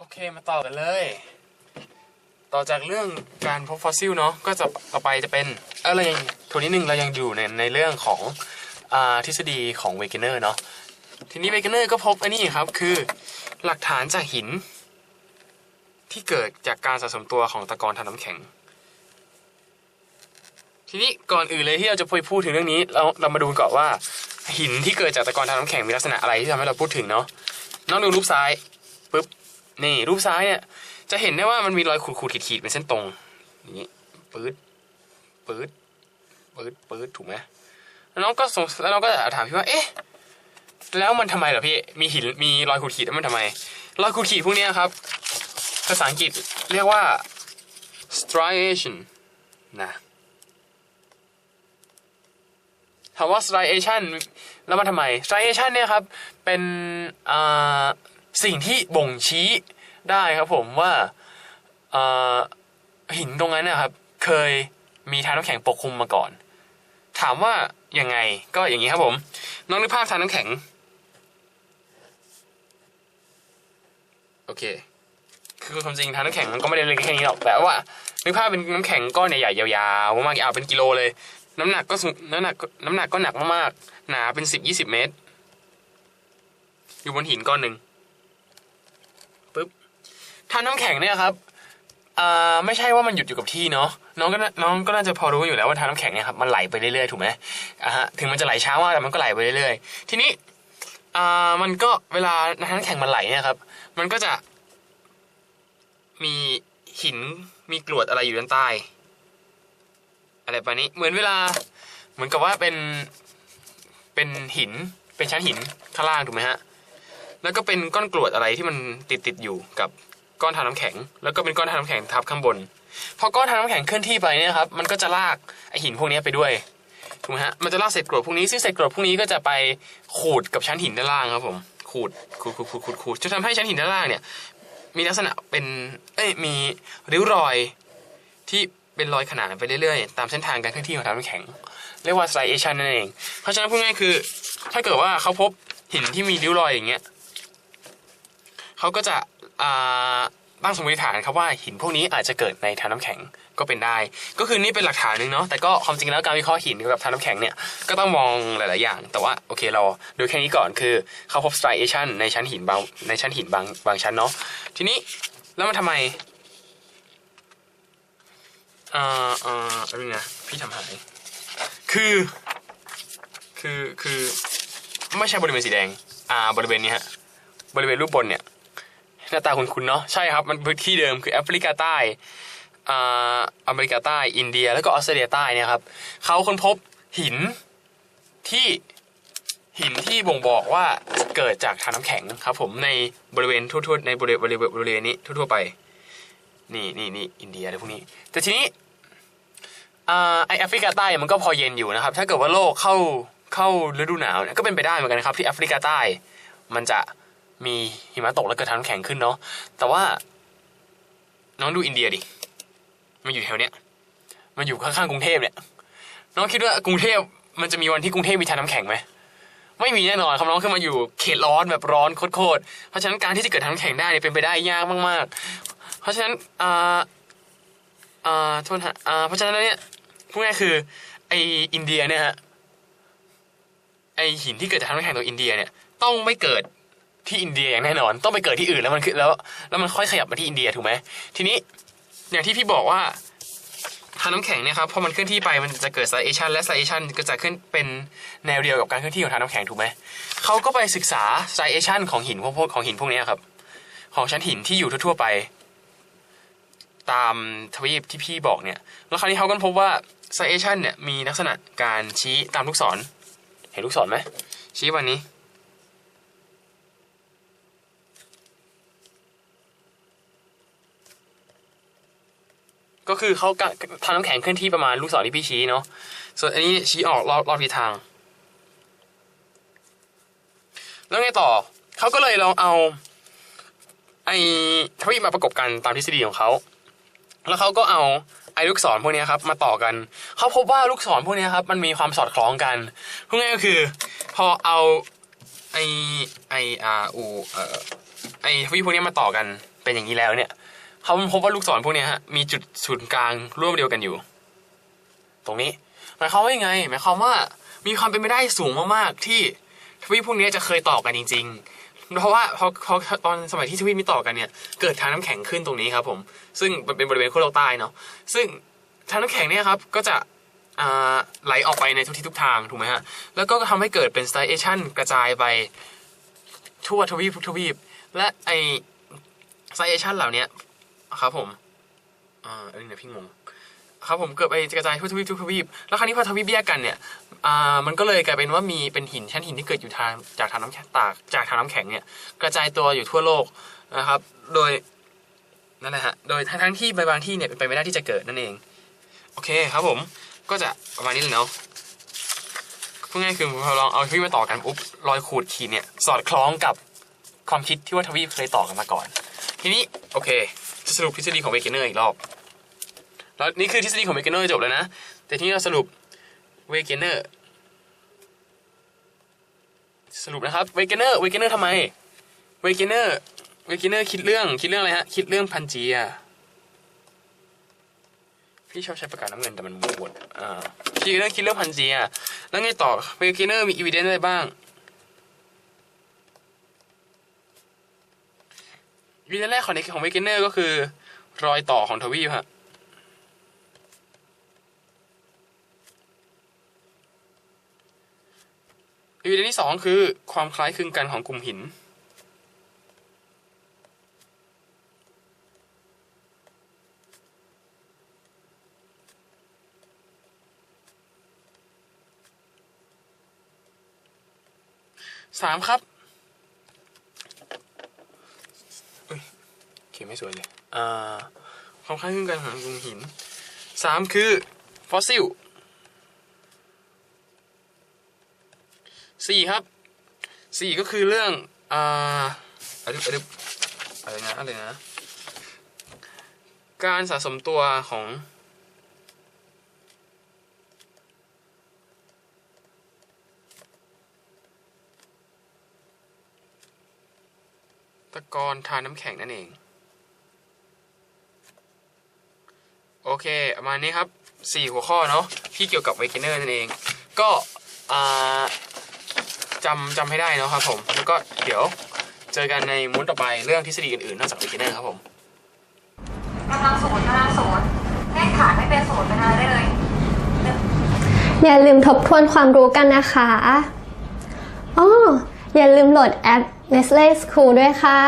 โอเคมาต่อกันเลย ต่อจากเรื่องการพบฟอสซิลเนาะก็จะต่อไปจะเป็นเออเรายังทวนนิดนึงเรายังอยู่ในในเรื่องของอ่าทฤษฎีของเวเกเนอร์เนาะทีนี้เวเกเนอร์ก็พบอันนี้ครับคือหลักฐานจากหิน ที่เกิดจากการสะสมตัวของตะกอนทางน้ำแข็ง ทีนี้ก่อนอื่นเลยที่เราจะพูดถึงเรื่องนี้ เราเรามาดูกันก่อนว่า หินที่เกิดจากตะกอนทางน้ำแข็งมีลักษณะอะไรที่ทำให้เราพูดถึงเนาะน้องดูรูปซ้ายปุ๊บ นี่รูปซ้ายเนี่ยจะเห็นได้ว่ามันมีรอยขูดขูดขีดขีดเป็นเส้นตรงอย่างนี้ปื๊ดปื๊ดปื๊ดปื๊ดถูกไหมแล้วน้องก็สงแล้วน้องก็ถามพี่ว่าเอ๊ะแล้วมันทำไมเหรอพี่มีหินมีรอยขูดขีดแล้วมันทำไม รอยขูดขีดพวกนี้ครับภาษาอังกฤษเรียกว่า striation นะถามว่า striation แล้วมันทำไม striation เนี่ยครับ เป็นอ่า สิ่งที่บ่งชี้ได้ครับผมว่าหินตรงนั้นนะครับ เคยมีทานน้ำแข็งปกคลุมมาก่อน ถามว่ายังไงก็อย่างนี้ครับผมน้องนึกภาพทานน้ำแข็ง โอเค คือความจริงทานน้ำแข็งมันก็ไม่ได้เล็กแค่นี้หรอกแต่ว่านึกภาพเป็นน้ำแข็งก้อนใหญ่ๆยาวๆมากๆยาเป็นกิโลเลย น้ำหนักก็สูงน้ำหนักน้ำหนักก็หนักมากๆหนาเป็นสิบยี่สิบเมตร อยู่บนหินก้อนหนึ่ง ทานน้ำแข็งเนี่ยครับอ่าไม่ใช่ว่ามันหยุดอยู่กับที่เนาะน้องก็น่าน้องก็น่าจะพอรู้อยู่แล้วว่าทานน้ำแข็งเนี่ยครับมันไหลไปเรื่อยๆถูกไหมอ่าฮะถึงมันจะไหลช้ามากแต่มันก็ไหลไปเรื่อยๆ ทีนี้อ่ามันก็เวลาทาน้ำแข็งมันไหลเนี่ยครับ มันก็จะมีหินมีกรวดอะไรอยู่ด้านใต้ อะไรประมาณนี้เหมือนเวลาเหมือนกับว่าเป็นเป็นหินเป็นชั้นหินข้างล่างถูกไหมฮะแล้วก็เป็นก้อนกรวดอะไรที่มันติดติดๆอยู่กับ ก้อนทานน้ำแข็ง แล้วก็เป็นก้อนทานน้ำแข็งทับข้างบน พอก้อนทานน้ำแข็งเคลื่อนที่ไปเนี่ยครับ มันก็จะลากไอหินพวกนี้ไปด้วย ถูกไหมฮะ มันจะลากเศษกรวดพวกนี้ ซึ่งเศษกรวดพวกนี้ก็จะไปขูดกับชั้นหินด้านล่างครับผม ขูด ขูด ขูด ขูด ขูด ขูดจะทำให้ชั้นหินด้านล่างเนี่ย มีลักษณะเป็น เอ้ย มีริ้วรอยที่เป็นรอยขนานไปเรื่อยๆ ตามเส้นทางการเคลื่อนที่ของทางน้ำแข็ง เรียกว่า striation นั่นเอง เพราะฉะนั้นพูดง่ายคือ ถ้าเกิดว่าเขาพบหินที่มีริ้วรอยอย่างเงี้ยเขาก็จะ ตั้งสมมติฐานครับว่าหินพวกนี้อาจจะเกิดในทางน้ำแข็งก็เป็นได้ ก็คือนี่เป็นหลักฐานหนึ่งเนาะแต่ก็ความจริงแล้วการวิเคราะห์หินเกี่ยวกับทางน้ำแข็งเนี่ยก็ต้องมองหลาย ๆ อย่าง แต่ว่าโอเคเราดูแค่นี้ก่อนคือเขาพบ striation ในชั้นหินบางในชั้นหินบางบางชั้นเนาะทีนี้แล้วมันทำไมอ่าอ่าอะไรนะพี่ทำหายคือคือคือไม่ใช่บริเวณสีแดงอ่าบริเวณนี้ฮะบริเวณรูปบนเนี่ย หน้าตาคุ้นๆเนาะใช่ครับ มันพื้นที่เดิมคือแอฟริกาใต้อ่าอเมริกาใต้อินเดีย แล้วก็ออสเตรเลียใต้เนี่ยครับเขาค้นพบหินที่หินที่บ่งบอกว่าเกิดจากทานน้ำแข็งครับ ผมในบริเวณทั่วๆในบริเวณบริเวณบริเวณนี้ทั่วๆไป นี่นี่นี่อินเดียอะไรพวกนี้ แต่ทีนี้อ่าไอแอฟริกาใต้มันก็พอเย็นอยู่นะครับ ถ้าเกิดว่าโลกเข้าเข้าฤดูหนาวเนี่ยก็เป็นไปได้เหมือนกันครับ ที่แอฟริกาใต้มันจะ มีหิมะตกแล้วเกิดทานน้ำแข็งขึ้นเนาะแต่ว่า น้องดูอินเดียดิมันอยู่แถวเนี้ยมันอยู่ข้างๆกรุงเทพเนี่ย น้องคิดว่ากรุงเทพมันจะมีวันที่กรุงเทพมีทานน้ำแข็งไหมไม่มีแน่นอนครับน้องขึ้นมาอยู่เขตร้อนแบบร้อนโคตรๆเพราะฉะนั้นการที่จะเกิดทางน้ำแข็งได้เนี่ยเป็นไปได้ยากมากๆ เพราะฉะนั้นอ่าอ่าโทษฮะอ่าเพราะฉะนั้นเนี่ยพูดง่ายคือไออินเดียเนี่ยฮะไอหินที่เกิดจากทางน้ำแข็งตัวอินเดียเนี่ยต้องไม่เกิด ที่อินเดียอย่างแน่นอน ต้องไปเกิดที่อื่นแล้วมันคือแล้ว แล้วมันค่อยขยับมาที่อินเดียถูกไหมทีนี้อย่างที่พี่บอกว่าทางน้ำแข็งเนี่ยครับพอมันเคลื่อนที่ไปมันจะเกิด station และ station ก็จะขึ้นเป็นแนวเดียวกับการเคลื่อนที่ของทางน้ำแข็งถูกไหมเขาก็ไปศึกษา station ของหินพวกพวกของหินพวกนี้ครับ ของชั้นหินที่อยู่ทั่วๆไป ตามทวีปที่พี่บอกเนี่ย แล้วคราวนี้เขาก็พบว่า station เนี่ยมีลักษณะการชี้ตามลูกศร เห็นลูกศรไหมชี้วันนี้ ก็คือเขาทางน้ำแข็งเคลื่อนที่ประมาณลูกศรที่พี่ชี้เนาะส่วนอันนี้ชี้ออกรอบรอบทิศทาง แล้วไงต่อเขาก็เลยลองเอาไอ้ทวีปมาประกบกันตามทฤษฎีของเขาแล้วเขาก็เอาไอ้ลูกศรพวกนี้ครับมาต่อกัน เขาพบว่าลูกศรพวกนี้ครับมันมีความสอดคล้องกันพูดง่ายก็คือ พอเอาไอ้ไออาอูเอ่อไอ้ทวีพวกนี้มาต่อกันเป็นอย่างนี้แล้วเนี่ย เขาพบว่าลูกศรพวกนี้ฮะมีจุดศูนย์กลางร่วมเดียวกันอยู่ ตรงนี้หมายความว่ายังไงหมายความว่ามีความเป็นไปได้สูงมากๆที่ทวีปพวกนี้จะเคยต่อกันจริง ๆ เพราะว่าพอพอตอนสมัยที่ทวีปมีต่อกันเนี่ยเกิดทางน้ำแข็งขึ้นตรงนี้ครับผมซึ่งมันเป็นบริเวณขั้วโลกใต้เนาะซึ่งทางน้ำแข็งเนี่ยครับก็จะไหลออกไปในทุกทิศทุกทางถูกไหมฮะแล้วก็ทำให้เกิดเป็นสไตเอชันกระจายไปทั่วทวีปทุกทวีป และไอสไตเอชันเหล่านี้ ครับผมอ่าอันนี้เนี่ยพี่งงครับผมเกิดไปกระจายทั่วทวีปทุกทวีปแล้วคราวนี้พอทวีปแยกกันเนี่ยอ่ามันก็เลยกลายเป็นว่ามีเป็นหินชั้นหินที่เกิดอยู่ทางจากทางน้ำแข็งตากจากทางน้ำแข็งเนี่ยกระจายตัวอยู่ทั่วโลกนะครับ โดยนั่นแหละฮะโดยทั้งทั้งที่บางที่เนี่ยเป็นไปไม่ได้ที่จะเกิดนั่นเอง โอเคครับผมก็จะประมาณนี้เลยเนาะพูดง่ายๆคือพอลองเอาทวีปมาต่อกันปุ๊บรอยขูดขีดเนี่ยสอดคล้องกับความคิดที่ว่าทวีปเคยต่อกันมาก่อน ทีนี้โอเค จะสรุปทฤษฎีของเวเกเนอร์อีกรอบ แล้วนี่คือทฤษฎีของเวเกเนอร์จบแล้วนะ แต่ทีนี้เราสรุปเวเกเนอร์สรุปนะครับเวเกเนอร์เวเกเนอร์ทำไมเวเกเนอร์เวเกเนอร์คิดเรื่องคิดเรื่องอะไรฮะคิดเรื่องพันจียพี่ชอบใช้ปากกาศน้ำเงินแต่มันบวดอ่าคิดเรื่องคิดเรื่องพันจียแล้วไงต่อเวเกเนอร์มีอีเดนซ์อะไรบ้าง อีวิเดนแรกของในของเวเกเนอร์ก็คือ รอยต่อของทวีปฮะอีเวนที่สองคือความคล้ายคลึงกันของกลุ่มหิน สามครับเอ้ยเขียน ไม่สวยเลยอ่าความคล้ายคลึงกันของกลุ่มหินสามคือฟอสซิลสี่ครับสี่ก็คือเรื่องอ่าอะไรอะไรอะไรนะอะไรนะการสะสมตัวของตะกอนทาน้ำแข็งนั่นเอง โอเคประมาณนี้ครับสี่หัวข้อเนาะที่เกี่ยวกับเวกเนอร์นั่นเอง ก็อ่าจำจำให้ได้เนาะครับผม แล้วก็เดี๋ยวเจอกันในม้วนต่อไปเรื่องทฤษฎีอื่นๆนอกจาก beginner ครับผมกำลังศูนย์กำลังศูนย์เลขฐานไม่เป็นศูนย์เป็นอะไรได้เลย อย่าลืมทบทวนความรู้กันนะคะอ๋ออย่าลืมโหลดแอป Nestle School ด้วยค่ะ